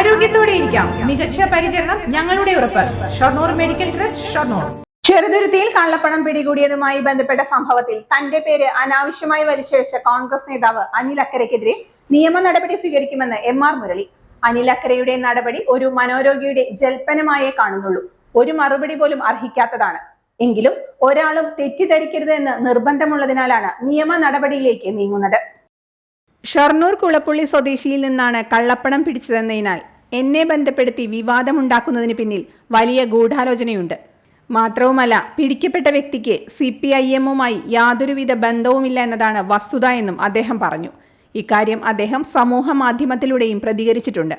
ആരോഗ്യത്തോടെ ഇരിക്കാം. മികച്ച പരിചരണം ഞങ്ങളുടെ ഉറപ്പ്. Shoranur medical trust Shoranur. ചെറുതുരുത്തിയിൽ കള്ളപ്പണം പിടികൂടിയതുമായി ബന്ധപ്പെട്ട സംഭവത്തിൽ തന്റെ പേര് അനാവശ്യമായി വലിച്ചഴിച്ച കോൺഗ്രസ് നേതാവ് അനിൽ അക്കരയ്ക്കെതിരെ നിയമ നടപടി സ്വീകരിക്കുമെന്ന് എം ആർ മുരളി. അനിൽ അക്കരയുടെ നടപടി ഒരു മനോരോഗിയുടെ ജൽപ്പനമായേ കാണുന്നുള്ളൂ. ഒരു മറുപടി പോലും അർഹിക്കാത്തതാണ്. എങ്കിലും ഒരാളും തെറ്റിദ്ധരിക്കരുത് എന്ന് നിർബന്ധമുള്ളതിനാലാണ് നിയമ നടപടിയിലേക്ക് നീങ്ങുന്നത്. ഷൊർണൂർ കുളപ്പുള്ളി സ്വദേശിയിൽ നിന്നാണ് കള്ളപ്പണം പിടിച്ചതെന്നതിനാൽ എന്നെ ബന്ധപ്പെടുത്തി വിവാദമുണ്ടാക്കുന്നതിന് പിന്നിൽ വലിയ ഗൂഢാലോചനയുണ്ട്. മാത്രവുമല്ല പിടിക്കപ്പെട്ട വ്യക്തിക്ക് സി പി ഐ എമ്മുമായി യാതൊരുവിധ ബന്ധവുമില്ല എന്നതാണ് വസ്തുത എന്നും അദ്ദേഹം പറഞ്ഞു. ഇക്കാര്യം അദ്ദേഹം സമൂഹ മാധ്യമത്തിലൂടെയും പ്രതികരിച്ചിട്ടുണ്ട്.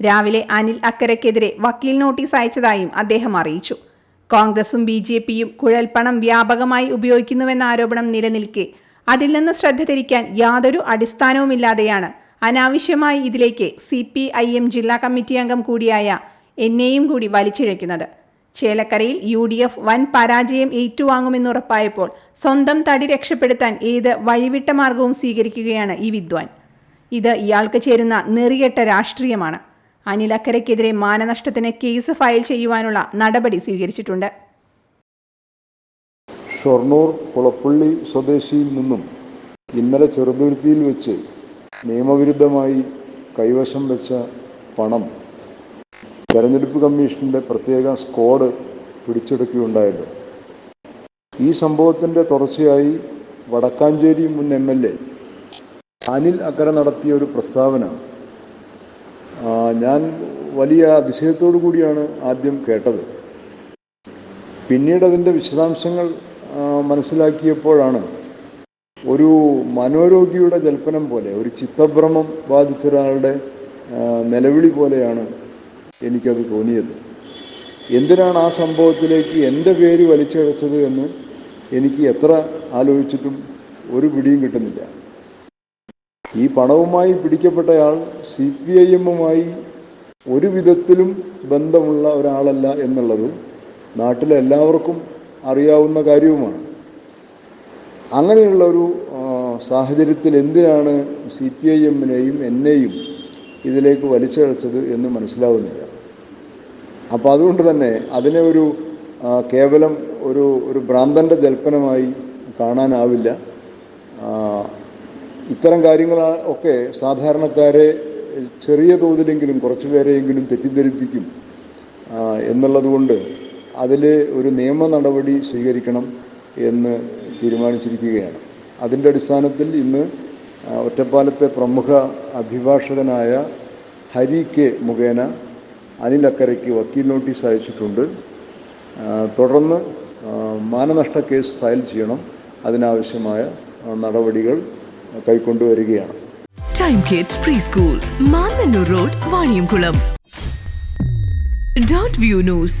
രാവിലെ അനിൽ അക്കരയ്ക്കെതിരെ വക്കീൽ നോട്ടീസ് അയച്ചതായും അദ്ദേഹം അറിയിച്ചു. കോൺഗ്രസും ബി ജെ പിയും കുഴൽപ്പണം വ്യാപകമായി ഉപയോഗിക്കുന്നുവെന്ന ആരോപണം നിലനിൽക്കെ അതിൽ നിന്ന് ശ്രദ്ധ തിരിക്കാൻ യാതൊരു അടിസ്ഥാനവുമില്ലാതെയാണ് അനാവശ്യമായി ഇതിലേക്ക് സി പി ഐ എം ജില്ലാ കമ്മിറ്റി അംഗം കൂടിയായ എന്നെയും കൂടി വലിച്ചിഴയ്ക്കുന്നത്. ചേലക്കരയിൽ യു ഡി എഫ് വൻ പരാജയം ഏറ്റുവാങ്ങുമെന്നുറപ്പായപ്പോൾ സ്വന്തം തടി രക്ഷപ്പെടുത്താൻ ഏത് വഴിവിട്ട മാർഗവും സ്വീകരിക്കുകയാണ് ഈ വിദ്വാൻ. ഇത് ഇയാൾക്ക് ചേരുന്ന നെറികെട്ട രാഷ്ട്രീയമാണ്. അനിലക്കരയ്ക്കെതിരെ മാനനഷ്ടത്തിന് കേസ് ഫയൽ ചെയ്യുവാനുള്ള നടപടി സ്വീകരിച്ചിട്ടുണ്ട്. ഷൊർണൂർ കുളപ്പള്ളി സ്വദേശിയിൽ നിന്നും ഇന്നലെ ചെറുതുരുത്തിയിൽ വെച്ച് നിയമവിരുദ്ധമായി കൈവശം വെച്ച പണം തെരഞ്ഞെടുപ്പ് കമ്മീഷന്റെ പ്രത്യേക സ്ക്വാഡ് പിടിച്ചെടുക്കുകയുണ്ടായല്ലോ ഈ സംഭവത്തിന്റെ തുടർച്ചയായി വടക്കാഞ്ചേരി മുൻ M L A Anil Akkara നടത്തിയ ഒരു പ്രസ്താവന. ഞാൻ വലിയ അതിശയത്തോടു കൂടിയാണ് ആദ്യം കേട്ടത്. പിന്നീട് അതിന്റെ വിശദാംശങ്ങൾ മനസ്സിലാക്കിയപ്പോഴാണ് ഒരു മനോരോഗിയുടെ ജൽപ്പനം പോലെ ഒരു ചിത്തഭ്രമം ബാധിച്ച ഒരാളുടെ നിലവിളി പോലെയാണ് എനിക്കത് തോന്നിയത്. എന്തിനാണ് ആ സംഭവത്തിലേക്ക് എന്റെ പേര് വലിച്ചഴച്ചത് എന്ന് എനിക്ക് എത്ര ആലോചിച്ചിട്ടും ഒരു പിടിയും കിട്ടുന്നില്ല. ഈ പണവുമായി പിടിക്കപ്പെട്ടയാൾ സി പി ഐ എമ്മുമായി ഒരു വിധത്തിലും ബന്ധമുള്ള ഒരാളല്ല എന്നുള്ളത് നാട്ടിലെ എല്ലാവർക്കും അറിയാവുന്ന കാര്യവുമാണ്. അങ്ങനെയുള്ള ഒരു സാഹചര്യത്തിൽ എന്തിനാണ് സി പി ഐ എമ്മിനെയും എന്നെയും ഇതിലേക്ക് വലിച്ചഴച്ചത് എന്ന് മനസ്സിലാവുന്നില്ല. അപ്പോൾ അതുകൊണ്ട് തന്നെ അതിനെ ഒരു കേവലം ഒരു ഒരു ഭ്രാന്തന്റെ ജൽപ്പനമായി കാണാനാവില്ല. ഇത്തരം കാര്യങ്ങൾ ഒക്കെ സാധാരണക്കാരെ ചെറിയ തോതിലെങ്കിലും കുറച്ച് പേരെയെങ്കിലും തെറ്റിദ്ധരിപ്പിക്കും എന്നുള്ളതുകൊണ്ട് അതിൽ ഒരു നിയമ നടപടി സ്വീകരിക്കണം എന്ന് തീരുമാനിച്ചിരിക്കുകയാണ്. അതിന്റെ അടിസ്ഥാനത്തിൽ ഇന്ന് ഒറ്റപ്പാലത്തെ പ്രമുഖ അഭിഭാഷകനായ ഹരി കെ മുഖേന അനിൽ അക്കരയ്ക്ക് വക്കീൽ നോട്ടീസ് അയച്ചിട്ടുണ്ട്. തുടർന്ന് മാനനഷ്ട കേസ് ഫയൽ ചെയ്യണം. അതിനാവശ്യമായ നടപടികൾ കൈക്കൊണ്ടുവരികയാണ്. Time Kids preschool Mannanur road Vaniyamkulam dot view news